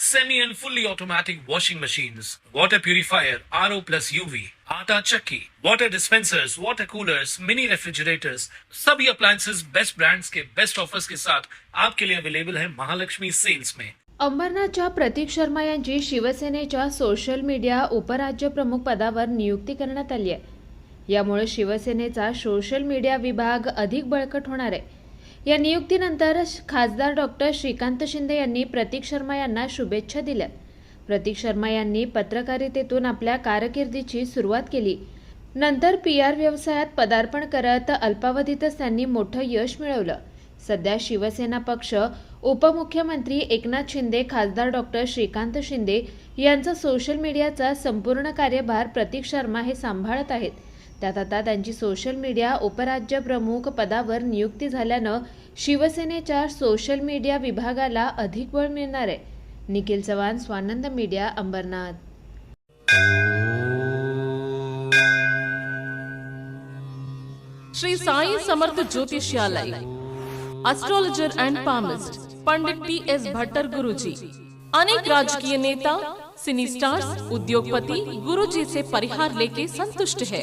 semi and fully automatic washing machines, water purifier, RO plus UV, आटा चक्की, water dispensers, water coolers, mini refrigerators, सभी appliances best brands के best offers के साथ आपके लिए अवेलेबल है महालक्ष्मी सेल्स में। अंबरनाथच्या प्रतीक शर्मा यांची शिवसेनेच्या सोशल मीडिया उपराज्य प्रमुख पदावर नियुक्ती करण्यात आली आहे. यामुळे शिवसेनेचा सोशल मीडिया विभाग अधिक बळकट होणार आहे. या नियुक्तीनंतर खासदार डॉक्टर श्रीकांत शिंदे यांनी प्रतीक शर्मा यांना शुभेच्छा दिल्या. प्रतीक शर्मा यांनी पत्रकारितेतून आपल्या कारकिर्दीची सुरुवात केली. नंतर पी आर व्यवसायात पदार्पण करत अल्पावधीतच त्यांनी मोठं यश मिळवलं. सध्या शिवसेना पक्ष उपमुख्यमंत्री एकनाथ शिंदे खासदार डॉक्टर श्रीकांत शिंदे यांचा सोशल मीडियाचा संपूर्ण कार्यभार प्रतीक शर्मा हे सांभाळत आहेत. त्यात आता त्यांची सोशल मीडिया उपराज्य प्रमुख पदावर नियुक्ती झाल्यानं सोशल मीडिया विभागाला अधिक बळ मिळणार आहे. Nikhil Chavan, Swanand media, Ambernath. Shri Sai Samarth ज्योतिष्यालय astrologer and palmist Pandit T S Bhattar Guruji. अनेक राजकीय नेता सिनी स्टार्स उद्योगपति गुरुजी से परिहार लेके संतुष्ट है।